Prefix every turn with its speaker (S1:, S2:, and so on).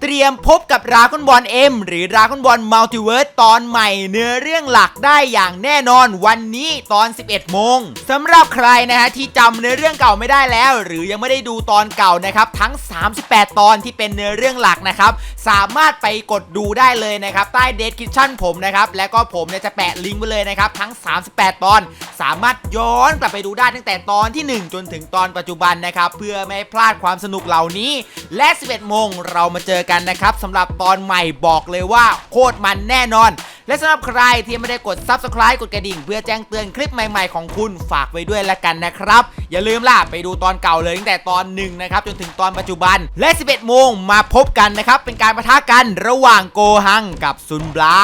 S1: เตรียมพบกับราก้อนบอลเอ็มหรือราก้อนบอลมัลติเวิร์สตอนใหม่เนื้อเรื่องหลักได้อย่างแน่นอนวันนี้ตอน 11 โมงสำหรับใครนะฮะที่จำเนื้อเรื่องเก่าไม่ได้แล้ว หรือยังไม่ได้ดูตอนเก่านะครับทั้ง 38 ตอนที่เป็นเนื้อเรื่องหลักนะครับสามารถไปกดดูได้เลยนะครับใต้เดสคริปชั่นผมนะครับแล้วก็ผมเนี่ยจะแปะลิงก์ไว้เลยนะครับทั้ง 38 ตอน สามารถย้อนกลับไปดูได้ตั้งแต่ตอนที่ 1 จนถึงตอนปัจจุบันนะครับเพื่อไม่ให้พลาดความสนุกเหล่านี้ และ 11 โมงเรามาเจอกันนะครับสำหรับตอนใหม่บอกเลยว่าโคตรมันแน่นอน และสำหรับใครที่ไม่ได้กด Subscribe กดกระดิ่ง เพื่อแจ้งเตือนคลิปใหม่ๆของคุณฝากไว้ด้วยละกันนะครับ อย่าลืมล่ะไปดูตอนเก่าเลยตั้งแต่ตอนหนึ่งนะครับจนถึงตอนปัจจุบันและ 11 โมงมาพบกันนะครับเป็นการประทะกันระหว่างโกฮังกับซุนบลา